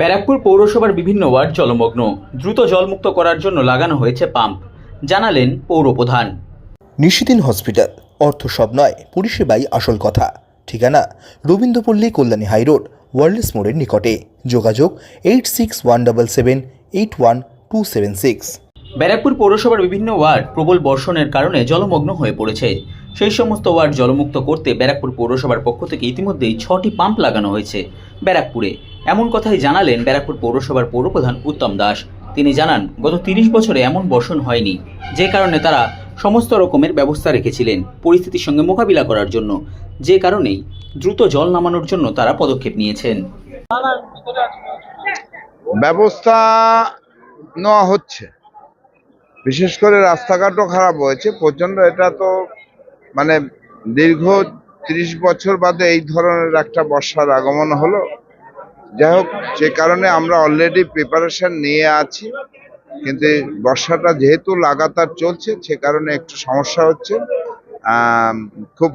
ব্যারাকপুর পৌরসভার বিভিন্ন ওয়ার্ড জলমগ্ন, দ্রুত জলমুক্ত করার জন্য লাগানো হয়েছে পাম্প, জানালেন পৌর প্রধান নিশিদিন হসপিটাল, অর্থ সব নয়, পরিষেবাই আসল কথা। ঠিকানা, রবীন্দ্রপল্লী কল্যাণী হাইরোড ওয়ার্ল্ডস মোড়ের নিকটে। যোগাযোগ, eight six one double seven, eight one two seven six. Barrackpore পৌরসভার বিভিন্ন ওয়ার্ড প্রবল বর্ষণের কারণে জলমগ্ন হয়ে পড়েছে। সেই সমস্ত ওয়ার্ড জলমুক্ত করতে ব্যারাকপুর পৌরসভার পক্ষ থেকে ইতিমধ্যেই ছটি পাম্প লাগানো হয়েছে ব্যারাকপুরে। এমন কথাই জানালেন ব্যারাকপুর পৌরসভার পৌরপ্রধান উত্তম দাস। তিনি জানান, গত তিরিশ বছরে এমন বর্ষণ হয়নি, যে কারণে তারা সমস্ত রকমের ব্যবস্থা রেখেছিলেন পরিস্থিতির সঙ্গে মোকাবিলা করার জন্য। যে কারণেই দ্রুত জল নামানোর জন্য তারা পদক্ষেপ নিয়েছেন। ব্যবস্থা নেওয়া হচ্ছে। বিশেষ করে রাস্তাঘাটও খারাপ হয়েছে। প্রচণ্ড এটা তো মানে দীর্ঘ ত্রিশ বছর বাদে এই ধরনের একটা বর্ষার আগমন হলো। যাই হোক সে কারণে আমরা অলরেডি প্রিপারেশন নিয়ে আছি। কিন্তু বর্ষাটা যেহেতু লাগাতার চলছে, সে কারণে একটু সমস্যা হচ্ছে। খুব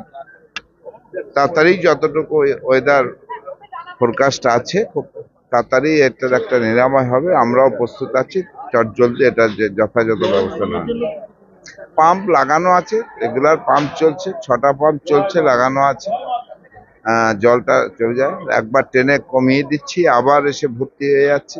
তাড়াতাড়ি যতটুকু ওয়েদার ফোরকাস্ট আছে, খুব তাড়াতাড়ি এটার একটা নিরাময় হবে। আমরাও প্রস্তুত আছি। চট জলদি এটা যে যথাযথ ব্যবস্থা নেওয়া পাম্প লাগানো আছে রেগুলার পাম্প চলছে, ছটা পাম্প চলছে, লাগানো আছে। জলটা চলে যায়। একবার ট্রেনে কমিয়ে দিচ্ছি, আবার এসে ভর্তি হয়ে যাচ্ছে।